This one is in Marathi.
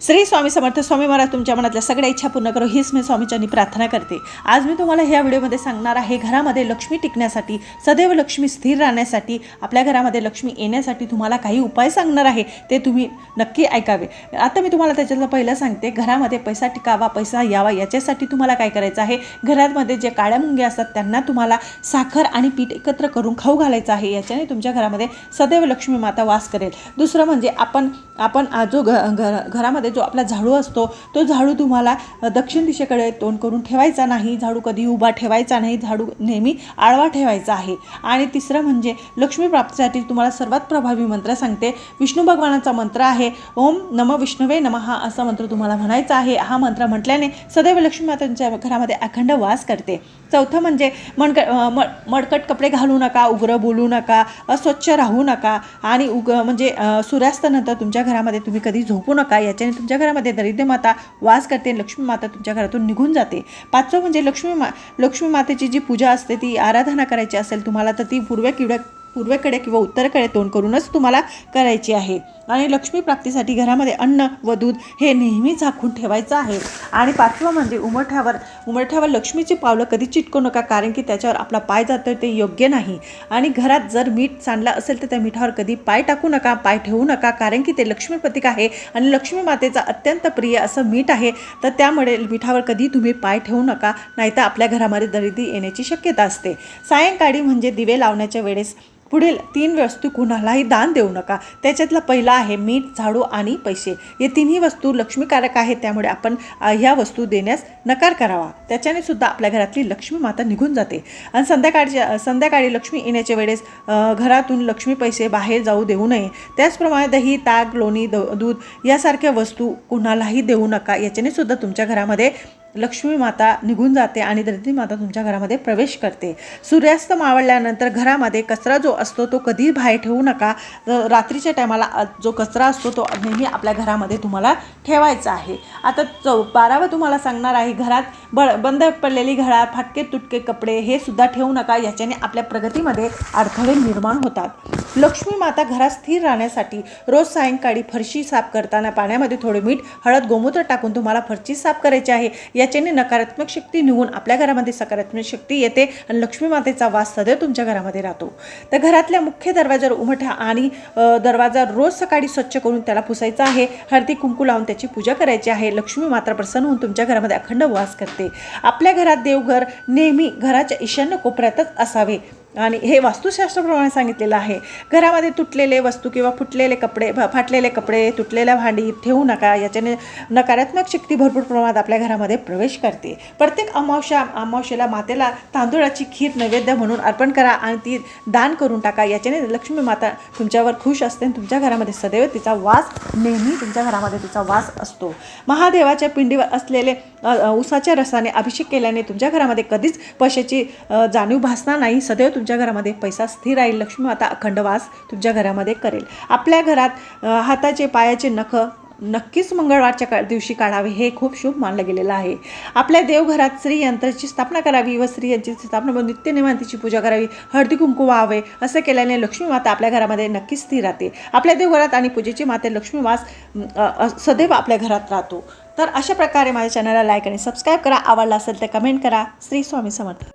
श्री स्वामी समर्थ स्वामी महाराज तुमच्या मनातल्या सगळ्या इच्छा पूर्ण करो हीच मी स्वामीच्यांनी प्रार्थना करते. आज मी तुम्हाला ह्या व्हिडिओमध्ये सांगणार आहे घरामध्ये लक्ष्मी टिकण्यासाठी सदैव लक्ष्मी स्थिर राहण्यासाठी आपल्या घरामध्ये लक्ष्मी येण्यासाठी तुम्हाला काही उपाय सांगणार आहे ते तुम्ही नक्की ऐकावे. आता मी तुम्हाला त्याच्यातलं पहिलं सांगते घरामध्ये पैसा टिकावा पैसा यावा याच्यासाठी तुम्हाला काय करायचं आहे? घरामध्ये जे काळ्या मुंग्या असतात त्यांना तुम्हाला साखर आणि पीठ एकत्र करून खाऊ घालायचं आहे याच्याने तुमच्या घरामध्ये सदैव लक्ष्मी माता वास करेल. दुसरं म्हणजे आपण आपण जो घ घर घरामध्ये जो आपला झाडू असतो तो झाडू तुम्हाला दक्षिण दिशेकडे तोंड करून ठेवायचा नाही. झाडू कधी उभा ठेवायचा नाही. झाडू नेहमी आळवा ठेवायचा आहे. आणि तिसरं म्हणजे लक्ष्मी प्राप्तीसाठी तुम्हाला सर्वात प्रभावी मंत्र सांगते. विष्णू भगवानाचा मंत्र आहे ओम नम विष्णवे नमः असा मंत्र तुम्हाला म्हणायचा आहे. हा मंत्र म्हटल्याने सदैव लक्ष्मी मातांच्या घरामध्ये अखंड वास करते. चौथं म्हणजे मणक म मडकट कपडे घालू नका उग्र बोलू नका अस्वच्छ राहू नका आणि उग म्हणजे सूर्यास्तानंतर तुमच्या घरामध्ये तुम्ही कधी झोपू नका याच्याने तुमच्या घरामध्ये दरिद्र माता वास करते लक्ष्मी माता तुमच्या घरातून निघून जाते. पाचवं म्हणजे लक्ष्मी मा लक्ष्मी मातेची जी पूजा असते ती आराधना करायची असेल तुम्हाला तर ती पूर्व किंवा पूर्वेकडे किंवा उत्तरेकडे तोंड करूनच तुम्हाला करायची आहे. आणि लक्ष्मी प्राप्तीसाठी घरामध्ये अन्न व दूध हे नेहमी झाकून ठेवायचं आहे. आणि पाचवं म्हणजे उमरठ्यावर. उमरठ्यावर लक्ष्मीची पावलं कधी चिटकू नका कारण की त्याच्यावर आपला पाय जातो ते योग्य नाही. आणि घरात जर मीठ सांडलं असेल तर त्या मिठावर कधी पाय टाकू नका पाय ठेवू नका कारण की ते लक्ष्मी प्रतीक आहे आणि लक्ष्मी मातेचा अत्यंत प्रिय असं मीठ आहे. तर त्यामुळे मिठावर कधी तुम्ही पाय ठेवू नका नाहीतर आपल्या घरामध्ये दरिद्री येण्याची शक्यता असते. सायंकाळी म्हणजे दिवे लावण्याच्या वेळेस पुढील तीन वस्तू कुणालाही दान देऊ नका. त्याच्यातला पहिला आहे मीठ झाडू आणि पैसे. हे तिन्ही वस्तू लक्ष्मीकारक आहेत त्यामुळे आपण ह्या वस्तू देण्यास नकार करावा. त्याच्याने सुद्धा आपल्या घरातली लक्ष्मी माता निघून जाते. आणि संध्याकाळच्या संध्याकाळी लक्ष्मी येण्याच्या वेळेस घरातून लक्ष्मी पैसे बाहेर जाऊ देऊ नये. त्याचप्रमाणे दही ताक लोणी द दूध यासारख्या वस्तू कुणालाही देऊ नका. याच्याने सुद्धा तुमच्या घरामध्ये लक्ष्मी माता निघून जाते आणि दरिद्री माता तुमच्या घरामध्ये प्रवेश करते. सूर्यास्त मावळल्यानंतर घरामध्ये कचरा जो असतो तो कधी बाहेर ठेवू नका. रात्रीच्या टायमाला जो कचरा असतो तो नेहमी आपल्या घरामध्ये तुम्हाला ठेवायचा आहे. आता चौ बारावं तुम्हाला सांगणार आहे घरात ब बंद पडलेली घरात फाटके तुटके कपडे हे सुद्धा ठेवू नका याच्याने आपल्या प्रगतीमध्ये अडथळे निर्माण होतात. लक्ष्मी माता घरात स्थिर राहण्यासाठी रोज सायंकाळी फरशी साफ करताना पाण्यामध्ये थोडे मीठ हळद गोमूत्र टाकून तुम्हाला फरशी साफ करायची आहे. याच्याने नकारात्मक शक्ती निघून आपल्या घरामध्ये सकारात्मक शक्ती येते आणि लक्ष्मी मातेचा वास सदैव तुमच्या घरामध्ये राहतो. तर घरातल्या मुख्य दरवाजावर उमठा आणि दरवाजा रोज सकाळी स्वच्छ करून त्याला पुसायचा आहे. हळदी कुंकू लावून त्याची पूजा करायची आहे. लक्ष्मी मात्र प्रसन्न होऊन तुमच्या घरामध्ये अखंड वास करते. आपल्या घरात देवघर नेहमी घराच्या ईशान्य कोपऱ्यातच असावे. आणि हे वास्तुशास्त्राप्रमाणे सांगितलेलं आहे. घरामध्ये तुटलेले वस्तू किंवा फुटलेले कपडे फाटलेले कपडे तुटलेल्या भांडी ठेवू नका. याच्याने नकारात्मक शक्ती भरपूर प्रमाणात आपल्या घरामध्ये प्रवेश करते. प्रत्येक अमावश्या अमावश्येला मातेला तांदूळाची खीर नैवेद्य म्हणून अर्पण करा आणि ती दान करून टाका. याच्याने लक्ष्मी माता तुमच्यावर खुश असते आणि तुमच्या घरामध्ये सदैव तिचा वास नेहमी तुमच्या घरामध्ये तिचा वास असतो. महादेवाच्या पिंडीवर असलेले ऊसाच्या उसाच्या रसाने अभिषेक केल्याने तुमच्या घरामध्ये कधीच पैशाची जाणीव भासणार नाही. सदैव तुमच्या घरामध्ये पैसा स्थिर राहील लक्ष्मी माता अखंडवास तुमच्या घरामध्ये करेल. आपल्या घरात हाताचे पायाचे नख नक्कीच मंगळवारच्या का दिवशी काढावे हे खूप शुभ मानलं गेलेलं आहे. आपल्या देवघरात स्त्रीयंत्राची स्थापना करावी व स्त्रियांची स्थापना म्हणून नित्यनिवांतीची पूजा करावी हळदी कुंकू व्हावे असं केल्याने लक्ष्मी माता आपल्या घरामध्ये नक्कीच स्थिर राहते. आपल्या देवघरात आणि पूजेची माते लक्ष्मीवास सदैव आपल्या घरात राहतो. तर अशा प्रकारे माझ्या चॅनलला लाईक आणि सबस्क्राईब करा. आवडला असेल तर कमेंट करा. श्री स्वामी समर्थ.